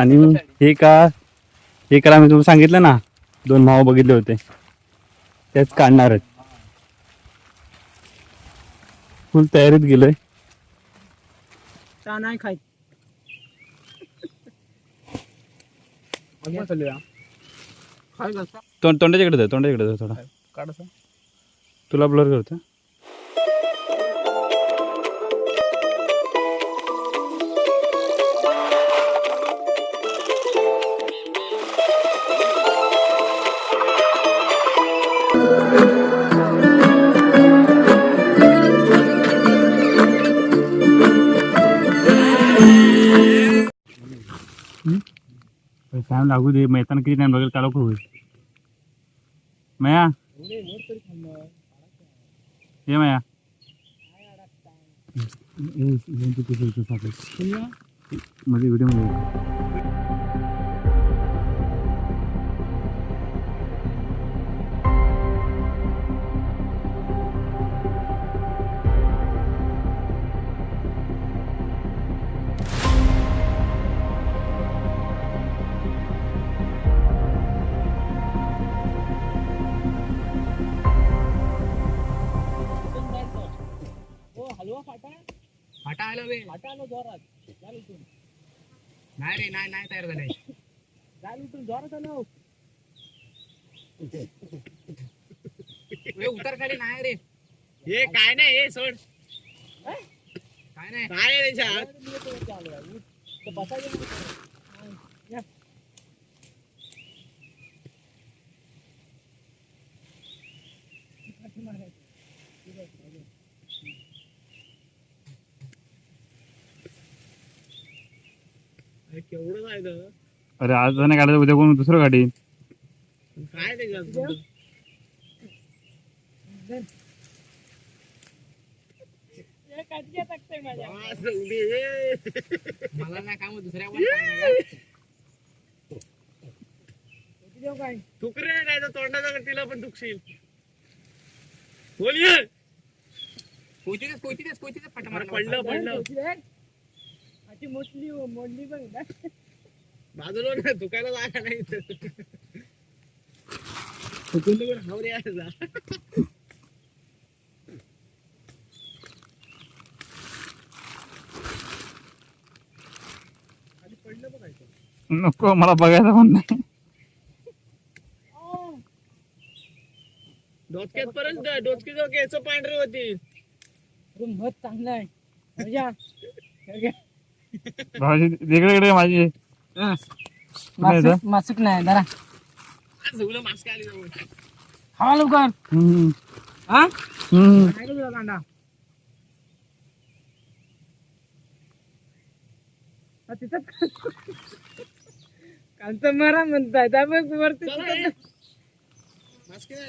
आणि हे का हे करा मी तुम्हाला सांगितलं ना दोन भाव बघितले होते. तेच काढणार आहेत. फुल तयारीत गेलोय. नाही तोंड तोंडाच्याकडे जाय तोंडाच्याकडे जाय थोडा. तुला ब्लर करतो टाइम लागू दे मग येताना किती टाइम लागेल का लवकर होईल मया ये मया मध्ये फाटा. फाटा आला बे फाटा आलो जोरात. चाल उठून. नाही रे नाही नाही तयार झालंय चाल उठून जोरात आलो. उतर खाली नाही रे. हे काय नाही हे सोड. काय नाही. काय त्याच्यात? केवढं जायचं अरे आज नाही काढायचं उद्या कोण दुसरं गाडी काय त्याच्यात मला नाही काम दुसऱ्या नाही तर तोंडाचा तिला पण थुकशील बोल पडलं पडलं. मोठली मोडली पण बाजूला ना दुखायला जागा नाही हावर नको मला बघायचं पण नाही. डोक्यात पर्यंत डोचकी जवळ केस पांढरे होती मत चांगला आहे. भावाची इकडे इकडे माझी? मासिक मासिक नाही जरा लवकर. हा हम्म. काय का तुला कांदा हा, तिथं कांचा मारा म्हणताय त्या बघ वरती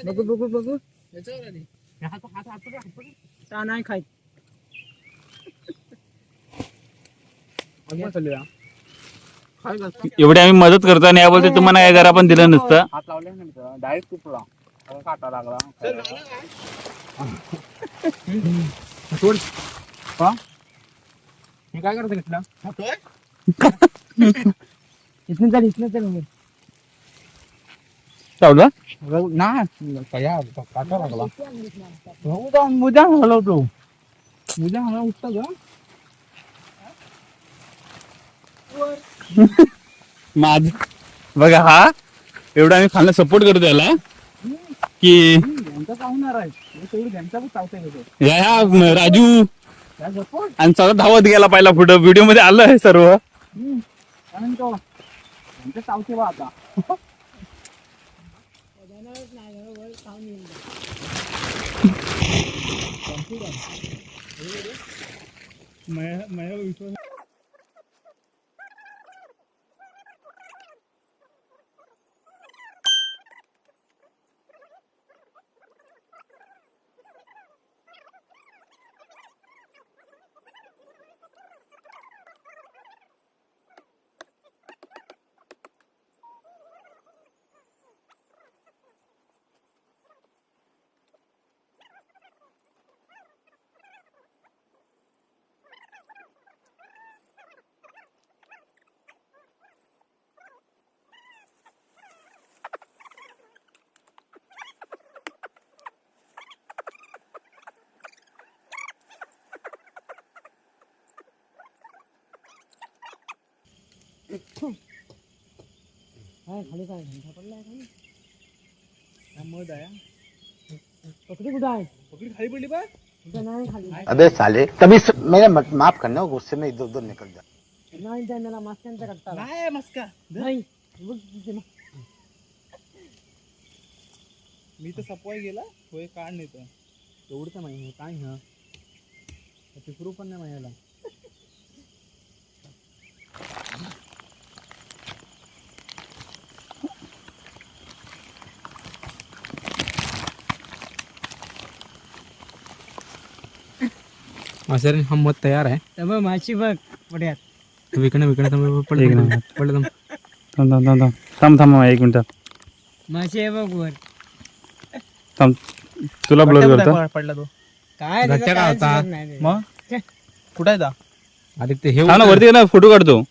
बघू बघू. चा नाही खायत एवढी आम्ही मदत करतो आणि याबद्दल तुम्हाला काय जरा पण दिलं नसतं. हात लावले ना डायरेक्ट तुटला काटा लागला. सोड. हा? हे काय करत घेतला इथनं चल इथनं चल. चावलं? नाही कया काटा लागला. उद्या उद्या हलवतो. उद्या हलव उठता का? माझ बघा हा? एवढा आम्ही खानला सपोर्ट करतो त्याला की या राजू. आणि सगळं धावत गेला पहिला पुढं. व्हिडिओमध्ये आलं आहे सर्व. विश्वास काय खाली काय? घंटा पडलाय खाली. हा मध आहे पकडी कुठं आहे? पकडी खाली पडली बा कुठं नाही खाली. अबे साले तभी स- मेरे मत- माफ करना गुस्से में इधर उधर निकल जा नाही त्यांना मास्क्यांचा कट्टा नाही मस्का. नाही बघ तिथे ना. मी तर सपवाय गेला होय काढ नाही तर एवढं तर नाही काय हा? तिसरू पण नाही माझ्याला सर हा मत तयार आहे. तर बघ माशी बघ पुढ्यात विकणं विकणं एक पडलं नंबर. पडलं थांब. थांब थांब थांब थांब. थांब एक मिनिट. माशी आहे बघ वर. थांब. तुला ब्लर करतो? पडला तो. काय त्याचं काय होता? सुचत नाही ते. मग कुठं आहे दा अरे ते हे हा ना वरती ना फोटो काढतो.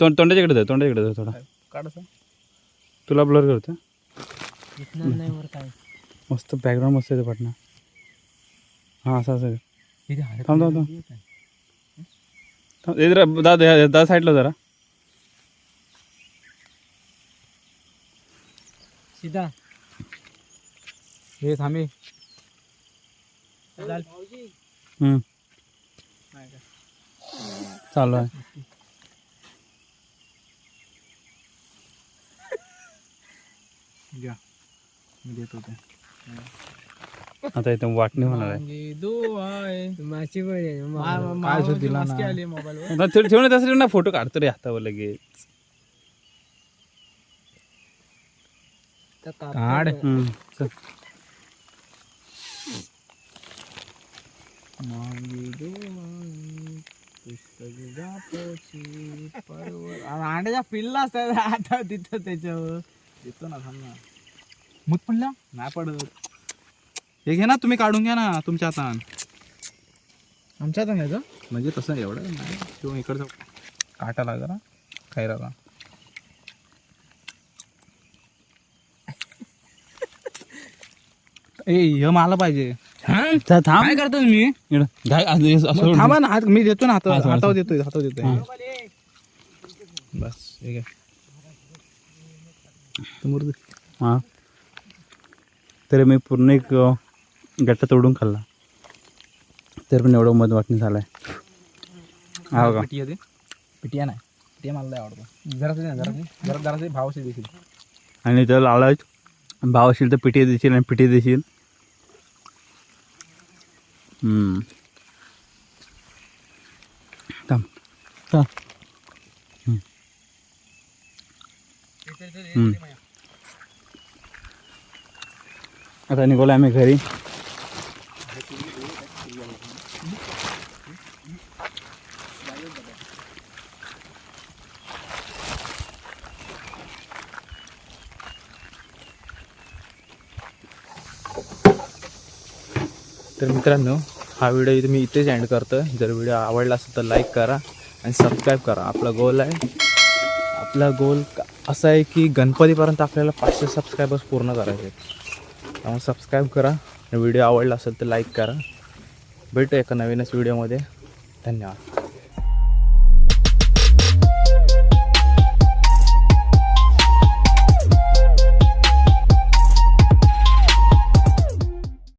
तोंड तोंडाच्याकडे जा तोंडाच्याकडे जा थोडा. काढ तुला ब्लर करतो? दिसणार नाही वर काय. मस्त बॅकग्राऊंड मस्त येतो पाटणा हा असं असं थांब थांब थांब थांब हे जरा दा दा दा साईडला जरा सीधा हे थांबे चाल. हम्म. चालू आहे घ्या मी देतो ते आता इथं वाटणी होणार आहे. माशी काय दिला ना? आता त्यासाठी फोटो काढतो रे हातावर लगेच. काढ. हम्म, चल. अंड्याच्या पिल्ला असतात. आता तिथं त्याच्यावर. देतो ना थांब ना. मूत पडला? नाही पडत. हे घे ना तुम्ही काढून घ्या ना तुमच्या हातान. आमच्या हातान घ्यायचं? म्हणजे तसं एवढं नाही. किंवा इकडचं काटा लागा ना खैराला ए हे मला पाहिजे. थांब. काय करतो असं- थांबा ना हात मी देतो ना हात हातावर देतोय हातावर देतोय. बस ठीक आहे. हा. तर मी पूर्ण एक गट्टा तोडून खाल्ला. तर पण एवढं मध वाटणी झालाय. हा का पिटिया दे पिटिया नाही पिटिया मला लय आवडतो. जरा जरा दे. जरा जरा दे भावाशी देखील आणि त्याला लालाच. भाव असेल तर पिठी देशील आणि पिठी देशील. हम्म. थांब. थांब. आता निघालो आम्ही घरी. तर मित्रांनो हा व्हिडिओ तुम्ही इथेच एंड करतो जर व्हिडिओ आवडला असेल तर लाईक करा आणि सबस्क्राईब करा. आपला गोल आहे आपला गोल असा आहे की गणपतीपर्यंत आपल्याला पाचशे सबस्क्रायबर्स पूर्ण करायचे आहेत. त्यामुळे सबस्क्राईब करा आणि व्हिडिओ आवडला असेल तर लाईक करा. भेटू एका नवीनच व्हिडिओमध्ये धन्यवाद.